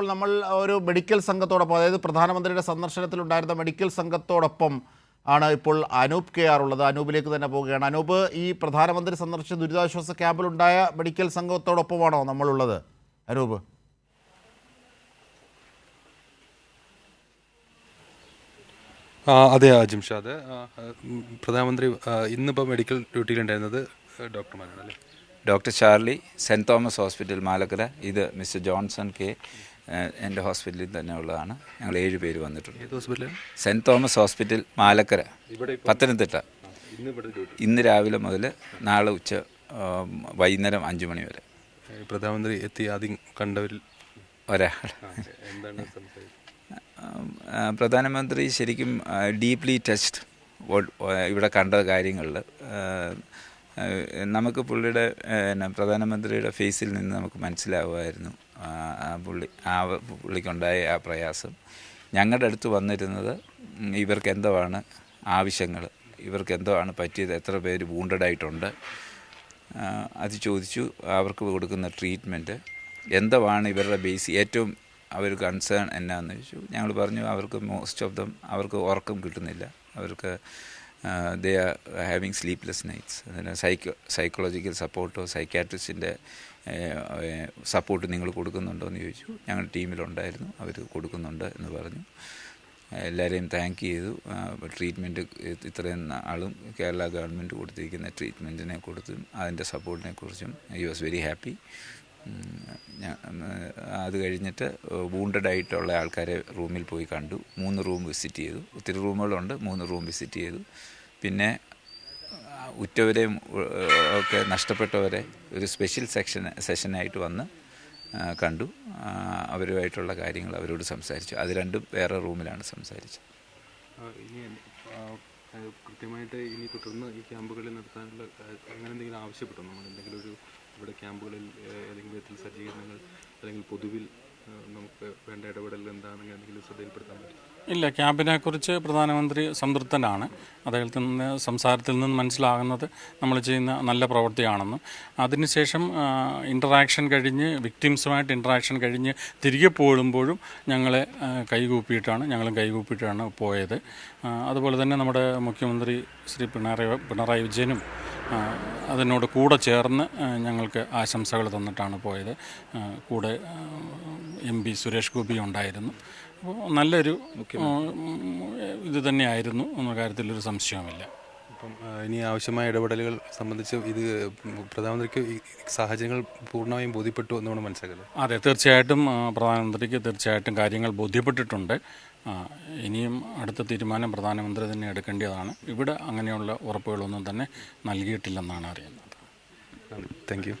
ഇപ്പോൾ നമ്മൾ ഒരു മെഡിക്കൽ സംഘത്തോടൊപ്പം അതായത് പ്രധാനമന്ത്രിയുടെ സന്ദർശനത്തിലുണ്ടായിരുന്ന മെഡിക്കൽ സംഘത്തോടൊപ്പം ആണ് ഇപ്പോൾ അനൂപ് കെ ആർ ഉള്ളത്. അനൂപിലേക്ക് തന്നെ പോവുകയാണ്. അനൂപ് ഈ പ്രധാനമന്ത്രി സന്ദർശിച്ച ദുരിതാശ്വാസ ക്യാമ്പിലുണ്ടായ മെഡിക്കൽ സംഘത്തോടൊപ്പമാണോ നമ്മളുള്ളത്? അനൂപ്. ആ, അതെ ജിംഷാദ് പ്രധാനമന്ത്രി ഇന്നിപ്പോൾ മെഡിക്കൽ ഡ്യൂട്ടിയിലുണ്ടായിരുന്നത് ഡോക്ടർമാരാണ് അല്ലേ? Doctor Charlie Saint Thomas hospital Malakkara ഇത് മിസ്റ്റർ ജോൺസൺ കെ. എന്റെ ഹോസ്പിറ്റലിൽ തന്നെ ഉള്ളതാണ്. ഞങ്ങൾ ഏഴ് പേര് വന്നിട്ടുണ്ട്. ഏത് ഹോസ്പിറ്റലാണ് Saint Thomas hospital Malakkara Pathanamthitta. ഇന്ന് രാവിലെ മുതൽ നാളെ ഉച്ച വൈകുന്നേരം അഞ്ച് മണി വരെ. പ്രധാനമന്ത്രി എത്തി ആദ്യം കണ്ടവരിൽ. ഒരാൾ പ്രധാനമന്ത്രി ശരിക്കും ഡീപ്ലി ടച്ച്ഡ് ഇവിടെ കണ്ട കാര്യങ്ങളിൽ നമുക്ക് പുള്ളിയുടെ പിന്നെ പ്രധാനമന്ത്രിയുടെ ഫേസിൽ നിന്ന് നമുക്ക് മനസ്സിലാവുമായിരുന്നു ആ, പുള്ളി ആ പുള്ളിക്കുണ്ടായ ആ പ്രയാസം. ഞങ്ങളുടെ അടുത്ത് വന്നിരുന്നത് ഇവർക്ക് എന്തുവാണ് ആവശ്യങ്ങൾ ഇവർക്ക് എന്തുവാണ് പറ്റിയത് എത്ര പേര് വൂണ്ടഡായിട്ടുണ്ട് അത് ചോദിച്ചു അവർക്ക് കൊടുക്കുന്ന ട്രീറ്റ്മെന്റ് എന്തുവാണ് ഇവരുടെ ബേസ് ഏറ്റവും അവർ കൺസേൺ എന്നാന്ന് ചോദിച്ചു. ഞങ്ങൾ പറഞ്ഞു അവർക്ക് മോസ്റ്റ് ഓഫ് ദം അവർക്ക് ഉറക്കം കിട്ടുന്നില്ല അവർക്ക് they are having sleepless nights അതിന് സൈക്കോ സൈക്കോളജിക്കൽ സപ്പോർട്ടോ സൈക്കാട്രിസ്റ്റിന്റെ സപ്പോർട്ട് നിങ്ങൾ കൊടുക്കുന്നുണ്ടോ എന്ന് ചോദിച്ചു. ഞങ്ങൾ ടീമിലുണ്ടായിരുന്നു. അവർ കൊടുക്കുന്നുണ്ട് എന്ന് പറഞ്ഞു. എല്ലാവരെയും താങ്ക് ചെയ്തു. ട്രീറ്റ്മെന്റ് ഇത്രയും ആളും കേരള ഗവൺമെന്റ് കൊടുത്തിരിക്കുന്ന ട്രീറ്റ്മെന്റിനെ കുറിച്ചും അതിന്റെ സപ്പോർട്ടിനെ കുറിച്ചും ഐ വാസ് വെരി ഹാപ്പി അത് കഴിഞ്ഞിട്ട് വൂണ്ടഡ് ആയിട്ടുള്ള ആൾക്കാരെ റൂമിൽ പോയി കണ്ടു. മൂന്ന് റൂം വിസിറ്റ് ചെയ്തു. ഒത്തിരി റൂമുകളുണ്ട് മൂന്ന് റൂം വിസിറ്റ് ചെയ്തു. പിന്നെ ഉറ്റവരെയും ഒക്കെ നഷ്ടപ്പെട്ടവരെ ഒരു സ്പെഷ്യൽ സെക്ഷൻ സെഷനായിട്ട് വന്ന് കണ്ടു. അവരുമായിട്ടുള്ള കാര്യങ്ങൾ അവരോട് സംസാരിച്ചു. അത് രണ്ടും വേറെ റൂമിലാണ് സംസാരിച്ചത്. കൃത്യമായിട്ട് ഇനി തുടർന്ന് ഈ ക്യാമ്പുകളിൽ നടത്താനുള്ള അങ്ങനെ എന്തെങ്കിലും ആവശ്യപ്പെട്ടോ? നമ്മൾ എന്തെങ്കിലും ഒരു ഇവിടെ ക്യാമ്പുകളിൽ ഏതെങ്കിലും വിധത്തിൽ സജ്ജീകരണങ്ങൾ അല്ലെങ്കിൽ പൊതുവിൽ നമുക്ക് വേണ്ട ഇടപെടൽ എന്താണെങ്കിൽ എന്തെങ്കിലും ശ്രദ്ധയിൽപ്പെടുത്താൻ പറ്റും. ഇല്ല ക്യാമ്പിനെക്കുറിച്ച് പ്രധാനമന്ത്രി സംതൃപ്തനാണ്. അദ്ദേഹത്തിൽ നിന്ന് സംസാരത്തിൽ നിന്ന് മനസ്സിലാകുന്നത് നമ്മൾ ചെയ്യുന്ന നല്ല പ്രവൃത്തിയാണെന്നും. അതിനുശേഷം ഇന്ററാക്ഷൻ കഴിഞ്ഞ് വിക്ടിംസുമായിട്ട് ഇന്ററാക്ഷൻ കഴിഞ്ഞ് തിരികെ പോകുമ്പോഴും ഞങ്ങളെ കൈകൂപ്പിയിട്ടാണ് ഞങ്ങളും കൈകൂപ്പിയിട്ടാണ് പോയത്. അതുപോലെ തന്നെ നമ്മുടെ മുഖ്യമന്ത്രി ശ്രീ പിണറായി പിണറായി വിജയനും അതിനോട് കൂടെ ചേർന്ന് ഞങ്ങൾക്ക് ആശംസകൾ തന്നിട്ടാണ് പോയത്. കൂടെ എം പി സുരേഷ് ഗോപി ഉണ്ടായിരുന്നു. അപ്പോൾ നല്ലൊരു ഇത് തന്നെയായിരുന്നു. എന്ന കാര്യത്തിലൊരു സംശയവുമില്ല. അപ്പം ഇനി ആവശ്യമായ ഇടപെടലുകൾ സംബന്ധിച്ച് ഇത് പ്രധാനമന്ത്രിക്ക് സാഹചര്യങ്ങൾ പൂർണമായും ബോധ്യപ്പെട്ടു എന്നാണ് മനസ്സിലാക്കുന്നത്. അതെ തീർച്ചയായിട്ടും പ്രധാനമന്ത്രിക്ക് തീർച്ചയായിട്ടും കാര്യങ്ങൾ ബോധ്യപ്പെട്ടിട്ടുണ്ട്. ഇനിയും അടുത്ത തീരുമാനം പ്രധാനമന്ത്രി തന്നെ എടുക്കേണ്ടതാണ്. ഇവിടെ അങ്ങനെയുള്ള ഉറപ്പുകളൊന്നും തന്നെ നൽകിയിട്ടില്ലെന്നാണ് അറിയുന്നത്. Thank you.